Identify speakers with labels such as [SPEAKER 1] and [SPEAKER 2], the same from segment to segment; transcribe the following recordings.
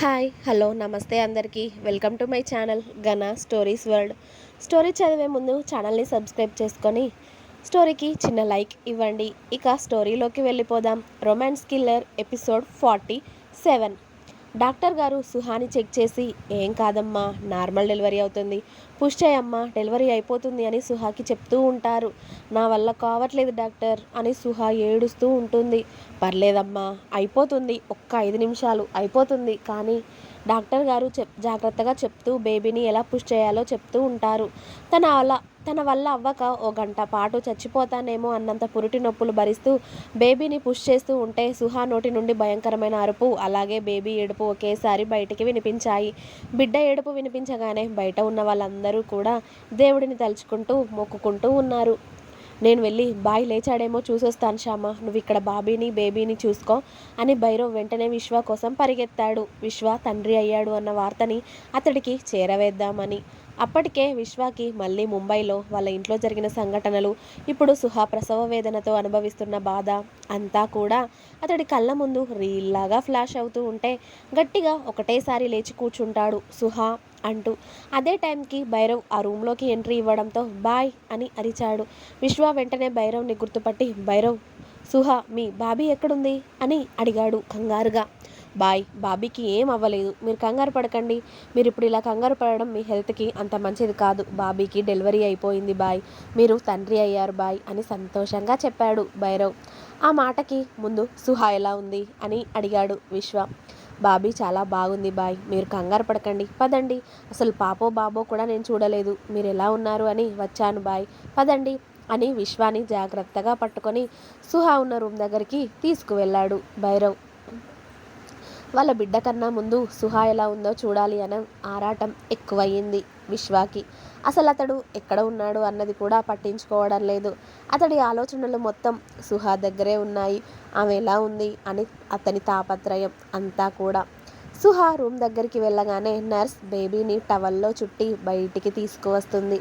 [SPEAKER 1] Hi hello నమస్తే అందరికీ. Welcome to my channel గన స్టోరీస్ వరల్డ్. స్టోరీ చదివే ముందు ఛానల్ని సబ్స్క్రైబ్ చేసుకొని స్టోరీకి చిన్న లైక్ ఇవ్వండి. ఇక స్టోరీలోకి వెళ్ళిపోదాం. Romance killer episode forty seven. Doctor గారు సుహాని చెక్ చేసి ఏం కాదమ్మా నార్మల్ డెలివరీ అవుతుంది. పుష్ చేయమ్మా డెలివరీ అయిపోతుంది అని సుహాకి చెప్తూ ఉంటారు. నా వల్ల కావట్లేదు డాక్టర్ అని సుహా ఏడుస్తూ ఉంటుంది. పర్లేదమ్మా అయిపోతుంది. ఒక్క ఐదు నిమిషాలు అయిపోతుంది. కానీ డాక్టర్ గారు చెప్ జాగ్రత్తగా చెప్తూ బేబీని ఎలా పుష్ చేయాలో చెప్తూ ఉంటారు. తన అలా తన వల్ల అవ్వక ఓ గంట పాటు చచ్చిపోతానేమో అన్నంత పురిటి నొప్పులు భరిస్తూ బేబీని పుష్ చేస్తూ ఉంటే సుహా నోటి నుండి భయంకరమైన అరుపు అలాగే బేబీ ఏడుపు ఒకేసారి బయటికి వినిపించాయి. బిడ్డ ఏడుపు వినిపించగానే బయట ఉన్న వాళ్ళందరూ కూడా దేవుడిని తలుచుకుంటూ మొక్కుకుంటూ ఉన్నారు. నేను వెళ్ళి బాయ్ లేచాడేమో చూసొస్తాను శ్యామ. నువ్వు ఇక్కడ బాబీని బేబీని చూసుకో అని భైరవ్ వెంటనే విశ్వ కోసం పరిగెత్తాడు. విశ్వ తండ్రి అయ్యాడు అన్న వార్తని అతడికి చేరవేద్దామని. అప్పటికే విశ్వాకి మళ్ళీ ముంబైలో వాళ్ళ ఇంట్లో జరిగిన సంఘటనలు ఇప్పుడు సుహా ప్రసవ వేదనతో అనుభవిస్తున్న బాధ అంతా కూడా అతడి కళ్ళ ముందు రీల్లాగా ఫ్లాష్ అవుతూ ఉంటే గట్టిగా ఒకటేసారి లేచి కూర్చుంటాడు సుహా. అంటూ అదే టైంకి భైరవ్ ఆ రూమ్లోకి ఎంట్రీ ఇవ్వడంతో బాయ్ అని అరిచాడు. విశ్వ వెంటనే భైరవ్ని గుర్తుపట్టి భైరవ్ సుహా మీ బాబీ ఎక్కడుంది? అని అడిగాడు కంగారుగా. బాయ్ బాబీకి ఏం అవ్వలేదు. మీరు కంగారు పడకండి. మీరు ఇప్పుడు ఇలా కంగారు పడడం మీ హెల్త్కి అంత మంచిది కాదు. బాబీకి డెలివరీ అయిపోయింది బాయ్. మీరు తండ్రి అయ్యారు బాయ్ అని సంతోషంగా చెప్పాడు భైరవ్. ఆ మాటకి ముందు సుహా ఎలా ఉంది? అని అడిగాడు విశ్వ. బాబీ చాలా బాగుంది బాయ్. మీరు కంగారు పడకండి. పదండి. అసలు పాపో బాబో కూడా నేను చూడలేదు. మీరు ఎలా ఉన్నారు అని వచ్చాను బాయ్. పదండి అని విశ్వాని జాగ్రత్తగా పట్టుకొని సుహా ఉన్న రూమ్ దగ్గరికి తీసుకువెళ్ళాడు భైరవ్. వాళ్ళ బిడ్డ కన్నా ముందు సుహా ఎలా ఉందో చూడాలి అని ఆరాటం ఎక్కువయ్యింది. విశ్వాకి. అసలు అతడు ఎక్కడ ఉన్నాడు అన్నది కూడా పట్టించుకోవడం లేదు. అతడి ఆలోచనలు మొత్తం సుహా దగ్గరే ఉన్నాయి. ఆమె ఎలా ఉంది అని అతని తాపత్రయం అంతా కూడా. సుహా రూమ్ దగ్గరికి వెళ్ళగానే నర్స్ బేబీని టవల్లో చుట్టి బయటికి తీసుకువస్తుంది.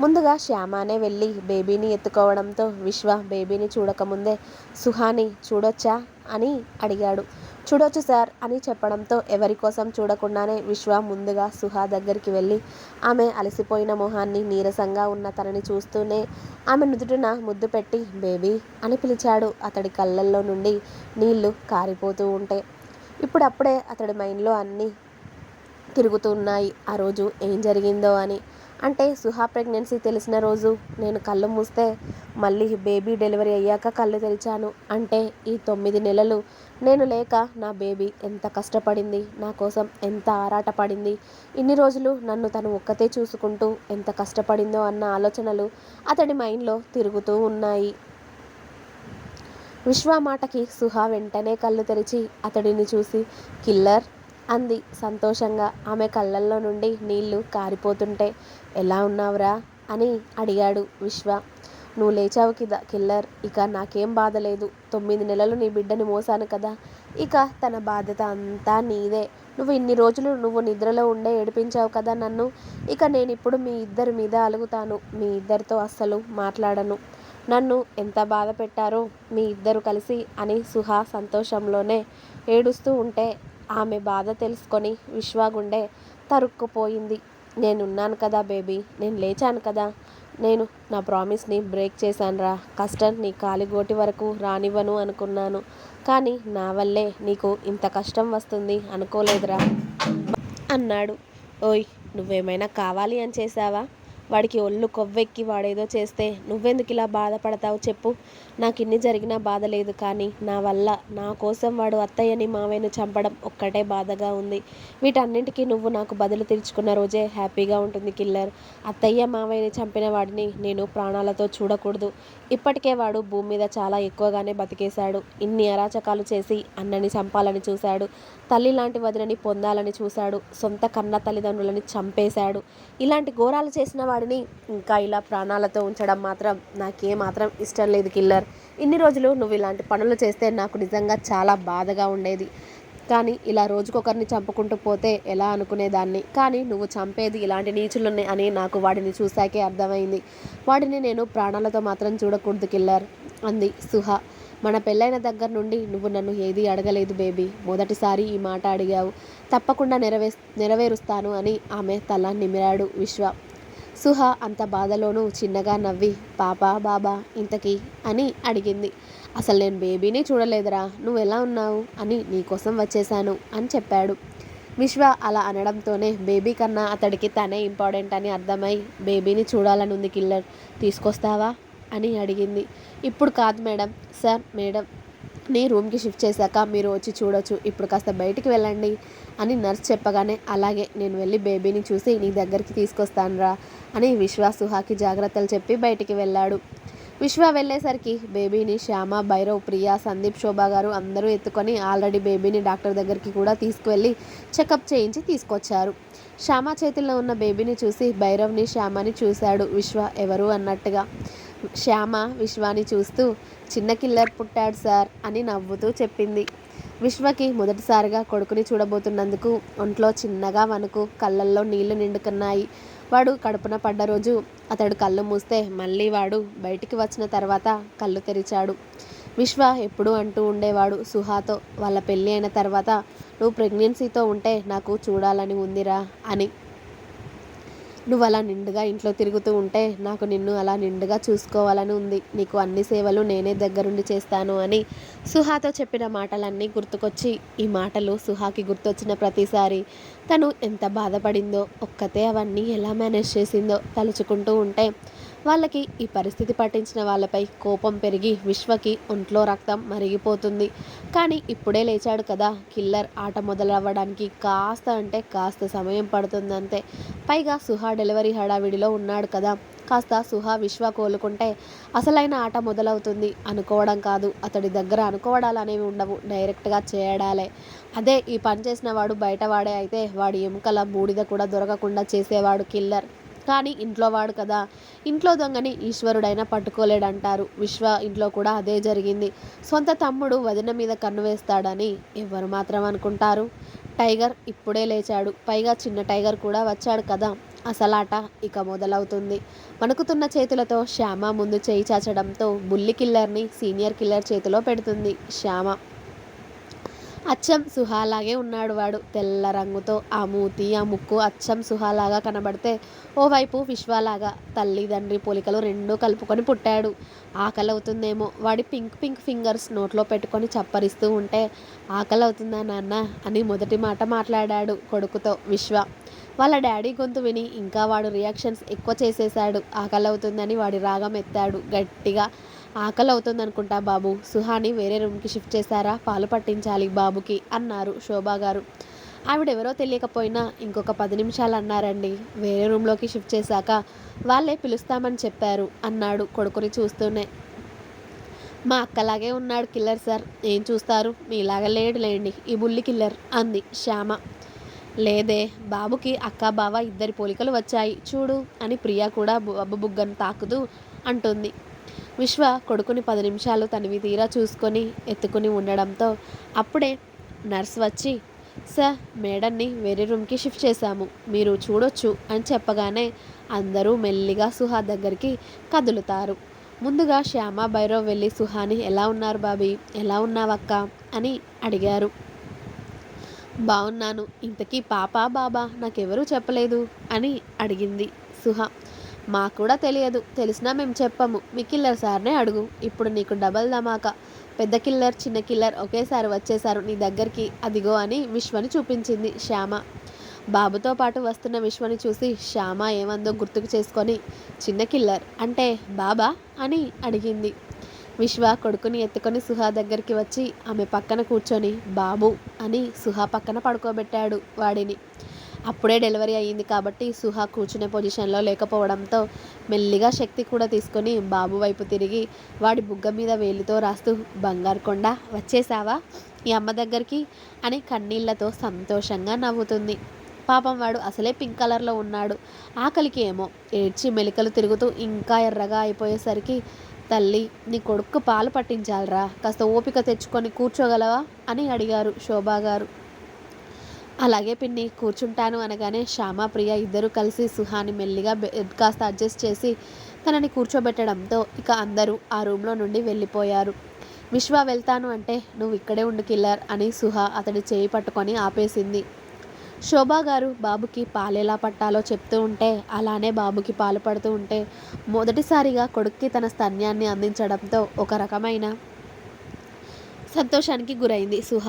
[SPEAKER 1] ముందుగా శ్యామానే వెళ్ళి బేబీని ఎత్తుకోవడంతో విశ్వ బేబీని చూడకముందే సుహాని చూడొచ్చా? అని అడిగాడు. చూడొచ్చు సార్ అని చెప్పడంతో ఎవరి కోసం చూడకుండానే విశ్వ ముందుగా సుహా దగ్గరికి వెళ్ళి ఆమె అలసిపోయిన మొహాన్ని నీరసంగా ఉన్న తనని చూస్తూనే ఆమె నుదుటిన ముద్దు పెట్టి బేబీ అని పిలిచాడు అతడి కళ్ళల్లో నుండి నీళ్ళు కారిపోతూ ఉంటే. ఇప్పుడప్పుడే అతడి మైండ్లో అన్నీ తిరుగుతున్నాయి. ఆ రోజు ఏం జరిగిందో అని అంటే సుహా ప్రెగ్నెన్సీ తెలిసిన రోజు నేను కళ్ళు మూస్తే మళ్ళీ బేబీ డెలివరీ అయ్యాక కళ్ళు తెరిచాను. అంటే ఈ తొమ్మిది నెలలు నేను లేక నా బేబీ ఎంత కష్టపడింది నా కోసం ఎంత ఆరాటపడింది ఇన్ని రోజులు నన్ను తను ఒక్కతే చూసుకుంటూ ఎంత కష్టపడిందో అన్న ఆలోచనలు అతడి మైండ్లో తిరుగుతూ ఉన్నాయి. విశ్వ మాటకి సుహా వెంటనే కళ్ళు తెరిచి అతడిని చూసి కిల్లర్ అంది సంతోషంగా. ఆమె కళ్ళల్లో నుండి నీళ్ళు కారిపోతుంటే ఎలా ఉన్నావురా? అని అడిగాడు విశ్వ. నువ్వు లేచావు కిదా కిల్లర్. ఇక నాకేం బాధ లేదు. తొమ్మిది నెలలు నీ బిడ్డని మోసాను కదా. ఇక తన బాధ్యత అంతా నీదే. నువ్వు ఇన్ని రోజులు నువ్వు నిద్రలో ఉండే ఏడిపించావు కదా నన్ను. ఇక నేను ఇప్పుడు మీ ఇద్దరి మీద అలుగుతాను. మీ ఇద్దరితో అస్సలు మాట్లాడను. నన్ను ఎంత బాధ పెట్టారో మీ ఇద్దరు కలిసి అని సుహా సంతోషంలోనే ఏడుస్తూ ఉంటే ఆమె బాధ తెలుసుకొని విశ్వాగుండె తరుక్కుపోయింది. నేనున్నాను కదా బేబీ నేను లేచాను కదా. నేను నా ప్రామిస్ని బ్రేక్ చేశానురా. కష్టం నీ కాలిగోటి వరకు రానివ్వను అనుకున్నాను. కానీ నా వల్లే నీకు ఇంత కష్టం వస్తుంది అనుకోలేదురా అన్నాడు. ఓయ్ నువ్వేమైనా కావాలి అని చేసావా వాడికి ఒళ్ళు కొవ్వెక్కి వాడేదో చేస్తే నువ్వెందుకు ఇలా బాధపడతావు చెప్పు. నాకు ఇన్ని జరిగినా బాధ లేదు కానీ నా వల్ల నా కోసం వాడు అత్తయ్యని మావయ్యను చంపడం ఒక్కటే బాధగా ఉంది. వీటన్నింటికీ నువ్వు నాకు బదులు తీర్చుకున్న రోజే హ్యాపీగా ఉంటుంది కిల్లర్. అత్తయ్య మావయ్యని చంపిన వాడిని నేను ప్రాణాలతో చూడకూడదు. ఇప్పటికే వాడు భూమి మీద చాలా ఎక్కువగానే బతికేశాడు. ఇన్ని అరాచకాలు చేసి అన్నని చంపాలని చూశాడు. తల్లి లాంటి వదినని పొందాలని చూశాడు. సొంత కన్న తల్లిదండ్రులని చంపేశాడు. ఇలాంటి ఘోరాలు చేసిన వాడిని ఇంకా ఇలా ప్రాణాలతో ఉంచడం మాత్రం నాకే మాత్రం ఇష్టం లేదు కిల్లర్. ఇన్ని రోజులు నువ్వు ఇలాంటి పనులు చేస్తే నాకు నిజంగా చాలా బాధగా ఉండేది. కానీ ఇలా రోజుకొకరిని చంపుకుంటూ పోతే ఎలా అనుకునేదాన్ని? కానీ నువ్వు చంపేది ఇలాంటి నీచులని అని నాకు వాడిని చూశాకే అర్థమైంది. వాడిని నేను ప్రాణాలతో మాత్రం చూడకూడదు కిల్లర్ అంది సుహ. మన పెళ్ళైన దగ్గర నుండి నువ్వు నన్ను ఏది అడగలేదు బేబీ. మొదటిసారి ఈ మాట అడిగావు. తప్పకుండా నెరవే నెరవేరుస్తాను అని ఆమె తల నిమిరాడు విశ్వ. సుహ అంత బాధలోనూ చిన్నగా నవ్వి పాపా బాబా ఇంతకీ అని అడిగింది. అసలు నేను బేబీని చూడలేదురా నువ్వు ఎలా ఉన్నావు? అని నీకోసం వచ్చేశాను అని చెప్పాడు. విశ్వ అలా అనడంతోనే బేబీ కన్నా అతడికి తనే ఇంపార్టెంట్ అని అర్థమై బేబీని చూడాలని ఉంది కిల్లర్ తీసుకొస్తావా? అని అడిగింది. ఇప్పుడు కాదు మేడం సార్ మేడం నీ రూమ్కి షిఫ్ట్ చేశాక మీరు వచ్చి చూడొచ్చు. ఇప్పుడు కాస్త బయటికి వెళ్ళండి అని నర్స్ చెప్పగానే అలాగే నేను వెళ్ళి బేబీని చూసి నీ దగ్గరికి తీసుకొస్తానురా అని విశ్వ సుహాకి జాగ్రత్తలు చెప్పి బయటికి వెళ్ళాడు. విశ్వ వెళ్ళేసరికి బేబీని శ్యామ భైరవ్ ప్రియా సందీప్ శోభా గారు అందరూ ఎత్తుకొని ఆల్రెడీ బేబీని డాక్టర్ దగ్గరికి కూడా తీసుకువెళ్ళి చెకప్ చేయించి తీసుకొచ్చారు. శ్యామ చేతిలో ఉన్న బేబీని చూసి భైరవ్ని శ్యామని చూశాడు విశ్వ ఎవరు అన్నట్టుగా. శ్యామ విశ్వాని చూస్తూ చిన్న కిల్లర్ పుట్టాడు సార్ అని నవ్వుతూ చెప్పింది. విశ్వకి మొదటిసారిగా కొడుకుని చూడబోతున్నందుకు ఒంట్లో చిన్నగా వణుకు కళ్ళల్లో నీళ్ళు నిండుకున్నాయి. వాడు కడుపున పడ్డ రోజు అతడు కళ్ళు మూస్తే మళ్ళీ వాడు బయటికి వచ్చిన తర్వాత కళ్ళు తెరిచాడు. విశ్వ ఎప్పుడు అంటూ ఉండేవాడు సుహాతో వాళ్ళ పెళ్ళి అయిన తర్వాత నువ్వు ప్రెగ్నెన్సీతో ఉంటే నాకు చూడాలని ఉందిరా అని. నువ్వు అలా నిండుగా ఇంట్లో తిరుగుతూ ఉంటే నాకు నిన్ను అలా నిండుగా చూసుకోవాలని ఉంది. నీకు అన్ని సేవలు నేనే దగ్గరుండి చేస్తాను అని సుహాతో చెప్పిన మాటలన్నీ గుర్తుకొచ్చి ఈ మాటలు సుహాకి గుర్తొచ్చిన ప్రతిసారి తను ఎంత బాధపడిందో ఒక్కతే అవన్నీ ఎలా మేనేజ్ చేసిందో తలుచుకుంటూ ఉంటే వాళ్ళకి ఈ పరిస్థితి పట్టించిన వాళ్ళపై కోపం పెరిగి విశ్వకి ఒంట్లో రక్తం మరిగిపోతుంది. కానీ ఇప్పుడే లేచాడు కదా కిల్లర్ ఆట మొదలవ్వడానికి కాస్త అంటే కాస్త సమయం పడుతుందంతే. పైగా సుహా డెలివరీ హడావిడిలో ఉన్నాడు కదా కాస్త సుహా విశ్వ కోలుకుంటే అసలైన ఆట మొదలవుతుంది అనుకోవడం కాదు. అతడి దగ్గర అనుకోవడాలు అనేవి ఉండవు డైరెక్ట్గా చేయడాలే. అదే ఈ పని చేసిన వాడు బయటవాడే అయితే వాడి ఎముకల బూడిద కూడా దొరకకుండా చేసేవాడు కిల్లర్. కానీ ఇంట్లో వాడు కదా. ఇంట్లో దొంగని ఈశ్వరుడైనా పట్టుకోలేడంటారు. విశ్వ ఇంట్లో కూడా అదే జరిగింది. సొంత తమ్ముడు వదిన మీద కన్ను వేస్తాడని ఎవరు మాత్రం అనుకుంటారు. టైగర్ ఇప్పుడే లేచాడు. పైగా చిన్న టైగర్ కూడా వచ్చాడు కదా. అసలాట ఇక మొదలవుతుంది. వణుకుతున్న చేతులతో శ్యామ ముందు చేయి చాచడంతో బుల్లి కిల్లర్ని సీనియర్ కిల్లర్ చేతిలో పెడుతుంది. శ్యామ అచ్చం సుహాలాగే ఉన్నాడు వాడు. తెల్ల రంగుతో ఆ మూతి ఆ ముక్కు అచ్చం సుహాలాగా కనబడితే ఓవైపు విశ్వాలాగా తల్లిదండ్రి పోలికలు రెండూ కలుపుకొని పుట్టాడు. ఆకలి అవుతుందేమో వాడి పింక్ పింక్ ఫింగర్స్ నోట్లో పెట్టుకొని చప్పరిస్తూ ఉంటే ఆకలి అవుతుందా నాన్న? అని మొదటి మాట మాట్లాడాడు కొడుకుతో విశ్వ. వాళ్ళ డాడీ గొంతు విని ఇంకా వాడు రియాక్షన్స్ ఎక్కువ చేసేశాడు. ఆకలి అవుతుందని వాడి రాగం ఎత్తాడు. గట్టిగా ఆకలి అవుతుంది అనుకుంటా బాబు. సుహాని వేరే రూమ్కి షిఫ్ట్ చేశారా? పాలు పట్టించాలి బాబుకి అన్నారు శోభా గారు. ఆవిడెవరో తెలియకపోయినా ఇంకొక పది నిమిషాలు అన్నారండి వేరే రూమ్లోకి షిఫ్ట్ చేశాక వాళ్ళే పిలుస్తామని చెప్పారు అన్నాడు కొడుకుని చూస్తూనే. మా అక్కలాగే ఉన్నాడు కిల్లర్ సార్. ఏం చూస్తారు? మీలాగా లేడు లేండి ఈ బుల్లి కిల్లర్ అంది శ్యామ. లేదే బాబుకి అక్క బావ ఇద్దరి పోలికలు వచ్చాయి. చూడు అని ప్రియా కూడా బొబ్బు బుగ్గను తాకుతూ అంటుంది. విశ్వ కొడుకుని పది నిమిషాలు తనివి తీరా చూసుకొని ఎత్తుకుని ఉండడంతో అప్పుడే నర్స్ వచ్చి సార్ మేడన్ని వేరే రూమ్కి షిఫ్ట్ చేశాము. మీరు చూడొచ్చు అని చెప్పగానే అందరూ మెల్లిగా సుహా దగ్గరికి కదులుతారు. ముందుగా శ్యామ భైరవ్ వెళ్ళి సుహాని ఎలా ఉన్నారు బాబీ? ఎలా ఉన్నావక్క? అని అడిగారు. బాగున్నాను ఇంతకీ పాప బాబా? నాకెవరూ చెప్పలేదు అని అడిగింది సుహా. మాకు కూడా తెలియదు. తెలిసినా మేము చెప్పము. మీ కిల్లర్ సార్నే అడుగు. ఇప్పుడు నీకు డబల్ ధమాకా. పెద్ద కిల్లర్ చిన్న కిల్లర్ ఒకేసారి వచ్చేసారు నీ దగ్గరికి. అదిగో అని విశ్వని చూపించింది శ్యామ. బాబుతో పాటు వస్తున్న విశ్వని చూసి శ్యామ ఏమందో గుర్తుకు చేసుకొని చిన్న కిల్లర్ అంటే బాబా అని అడిగింది. విశ్వ కొడుకుని ఎత్తుకొని సుహా దగ్గరికి వచ్చి ఆమె పక్కన కూర్చొని బాబు అని సుహా పక్కన పడుకోబెట్టాడు వాడిని. అప్పుడే డెలివరీ అయ్యింది కాబట్టి సుహా కూర్చునే పొజిషన్లో లేకపోవడంతో మెల్లిగా శక్తి కూడా తీసుకొని బాబు వైపు తిరిగి వాడి బుగ్గ మీద వేలితో రాస్తూ బంగారు కొండ వచ్చేసావా? ఈ అమ్మ దగ్గరికి? అని కన్నీళ్ళతో సంతోషంగా నవ్వుతుంది. పాపం వాడు అసలే పింక్ కలర్లో ఉన్నాడు. ఆకలికి ఏమో ఏడ్చి మెలికలు తిరుగుతూ ఇంకా ఎర్రగా అయిపోయేసరికి తల్లి నీ కొడుకు పాలు పట్టించాలరా కాస్త ఓపిక తెచ్చుకొని కూర్చోగలవా? అని అడిగారు శోభా గారు. అలాగే పిన్ని కూర్చుంటాను అనగానే శ్యామ ప్రియ ఇద్దరు కలిసి సుహాని మెల్లిగా బెడ్ కాస్త అడ్జస్ట్ చేసి తనని కూర్చోబెట్టడంతో ఇక అందరూ ఆ రూమ్లో నుండి వెళ్ళిపోయారు. విశ్వ వెళ్తాను అంటే నువ్వు ఇక్కడే ఉండు కిల్లర్ అని సుహ అతడి చేయి పట్టుకొని ఆపేసింది. శోభా గారు బాబుకి పాలెలా పట్టాలో చెప్తూ ఉంటే అలానే బాబుకి పాలు పడుతూ ఉంటే మొదటిసారిగా కొడుక్కి తన స్తన్యాన్ని అందించడంతో ఒక రకమైన సంతోషానికి గురైంది సుహ.